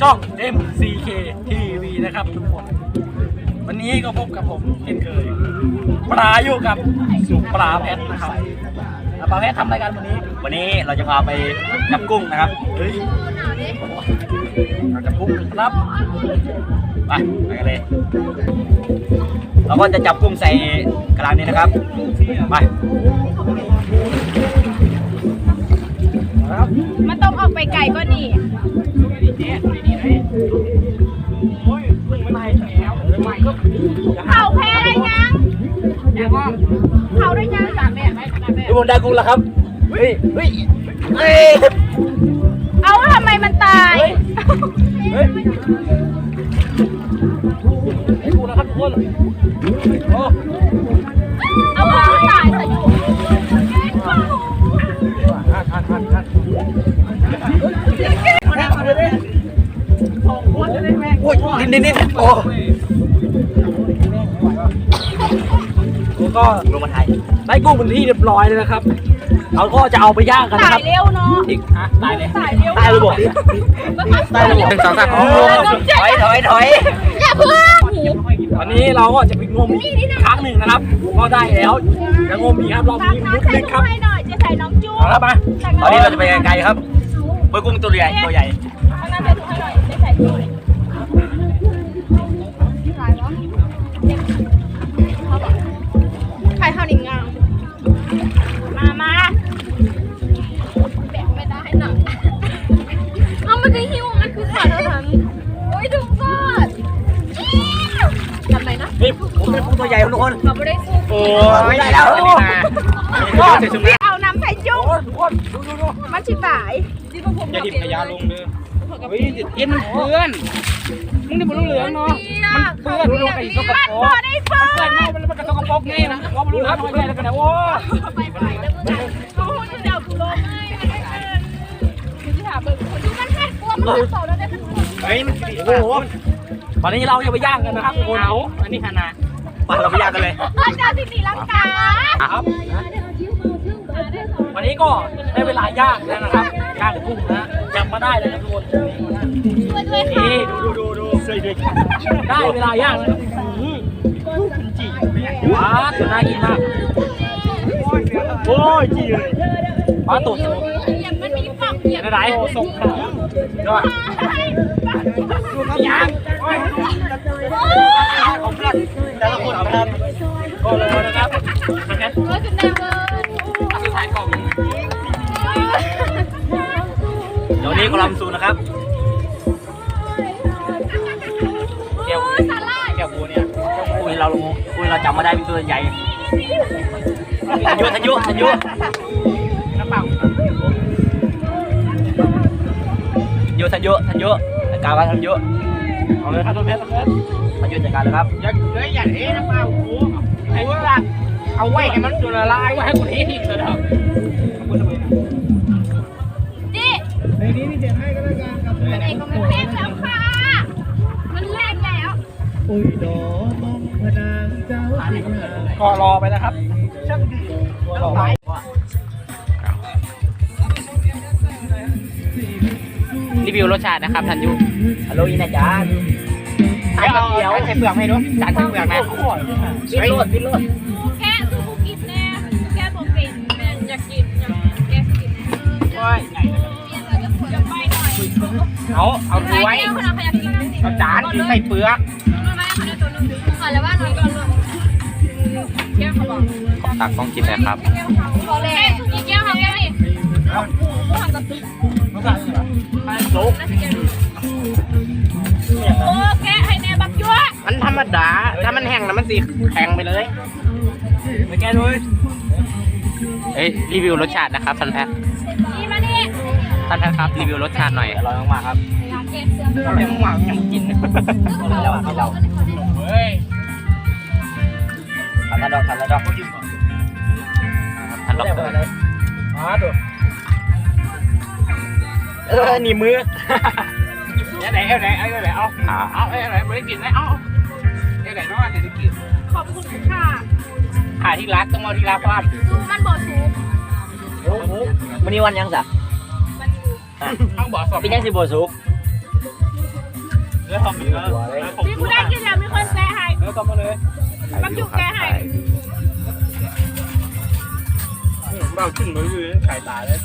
ช่อง MCK TV นะครับทุกคน วันนี้ก็พบกับผมเช่นเคยปลาอยู่กับสุปลาแพทนะครับอะปลาแพททำอะไรกันวันนี้วันนี้เราจะพาไปจับกุ้งนะครับเฮ้ยเราจะพุ่งครับไปไปกันเลย เราก็จะจับกุ้งใส่กระลังนี้นะครับไปครับมันต้องออกไปไกลก็นี่โอ้ยมึงไม่ได้แล้วไม่ก็ เขาแพ้ได้ยังเขาได้ยังตากแดดไหมตากแดดทุกคนได้กุ้งแล้วครับเฮ้ยเฮ้ยเฮ้ยเอาทำไมมันตายเฮ้ยได้กุ้งแล้วครับทุกคนอ้เอา นิดนิดนิดโอ้แล้วก็ลงมาไทยได้กุ้งเป็นที่เรียบร้อยเลยนะครับ เราก็จะเอาไปย่างกันนะตาครัยบเร็วเนาะอีกฮะตายเลยตายเร็วตายเลยบอกตายเร็วหนึ่งสองสามถอยถอยถอยอย่าเพิ่งวันนี้เราก็จะไปงมอีกครั้งหนึ่งนะครับ ก็ได้แล้วจะงมอีกครับรอบตักนี้น้ำมุดใส่ลึกครับถ้วยหน่อยจะใส่น้องจูเอาละมาตอนนี้เราจะไปไกลๆครับเพื่อกุ้งตัวใหญ่ตัวใหญ่เอาน้ำใส่ถ้ว ตัวใหญ่ครับทุกคนเราไม่ได้สู้โอ้ยได้แล้วนี่นะเอาน้ำใส่จุ้งโอ้ยทุกคนดูดูดูมันชิตายอย่าดิบขยะลงเลยเฮ้ยเอ็นมันเพื่อนมึงนี่มันเหลืองเนาะมันเพื่อนดูไอ้สกมันปรพอกได้เฟิใส่ร์เมามันมันกระสกปรกนี่นะว่ามันรู้แล้วไม่ใช่แล้วกันนะโว้ไปไปแล้วมึงโอ้โหจะเดากูลงให้มันไม่เป็นที่ถามเบิร์คนที่มันแค่กลัวมันสองแล้วได้ทั้งหมดเฮ้ยมันโอ้โหวันนี้เราจะไปย่างกันนะครับทุกคนเอาอันนี้ขนาด ไปเราไปย่างกันเลยเจ้าสิสีลังกาครับ วันนี้ก็ได้เวลาย่างแล้วนะครับย่างกุ้งนะจับมาได้เลยนะทุกคนช่วยด้วยค่ะนี่ดูดูดูดูได้เวลาย่างแล้วอื้อจีว้าตัวน่ากินมากโอ้ยจีเลยว้าตุ่นอย่างมันมีปอกเปียกไหนๆส่งขายยอดย่างของ นี้กำลังซูนะครับแก้วสาลายแก้วบัวเนี่ยคุยเราคุยเราจับมาได้เป็นตัวใหญ่ทันยุทันยุทันยุน้ำเปล่ายุทันยุทันยุจัดการไว้ทันยุเอาเลยครับตัวเพชรตัวเพชรทันยุจัดการเลยครับอย่าเฮ้ยอย่าเอ๊ะนะเปล่ากูกูละเอาไว้ให้มันจุละลายไว้ให้กูเททิ้งเลยครับนี่ ในนี้มีเจ็ดให้ก็แล้วกันกับมันเองก็มันเล่นแล้วค่ะ มันเล่นแล้วก็รอไปนะครับรอไปรีวิวรสชาตินะครับทันยุฮัลโหลอีน่าจานใส่เกี๊ยวใส่เปลือกให้ด้วยจานใส่เปลือกนะวิโรดวิโรด เอาเอาถ้วยคนละขยันกินเอาจานที่ใส่เปลือกไม่ขนาดตัวนึงอะแล้วว่าหน่อยก่อนเลยแก้วเขาบอกตักต้องกินเลยครับพอแล้วอีกแก้วเขาแก้วนี่หันกับตุ๊กสุกน่าจะแก้วโอ้แค่ให้แน่บักยั่วมันธรรมดา ถ้ามันแห้งแล้วมันสีแข็งไปเลยไปแกด้วยเอ้ยรีวิวรสชาตินะครับท่านแพ ทย์นี่มานี่ท่านแพทย์ครับรีวิวรสชาติหน่อยอร่อยมากๆครับเก็บเสื้อทำไมมึงหวังยังกินแล้วอะเราเฮ้ยทำแล้วดอกทำแล้วดอกท่านดอกเตอร์อ๋อตัวเออหนีมือเนี่ยไหนเอาไหนเอาไหนเอาเอาเอาไหนไม่ได้กินไหมเอาเอาไหนน้องจะได้กินขอบคุณค่ะหาที่รักต้องเอาที่รักความดูมันบอสูงโอ้โหวันนี้วันยังสะ มันอยู่ต้องบอกสอบเป็นยังสิบสุกมแล้วทำอีกแล้วแล้วผมพี่กูได้กินแล้วมีคนแซ่ให้แล้วทำมาเลยปักจุกแกให้เราขึ้นมือไข่ตาเลย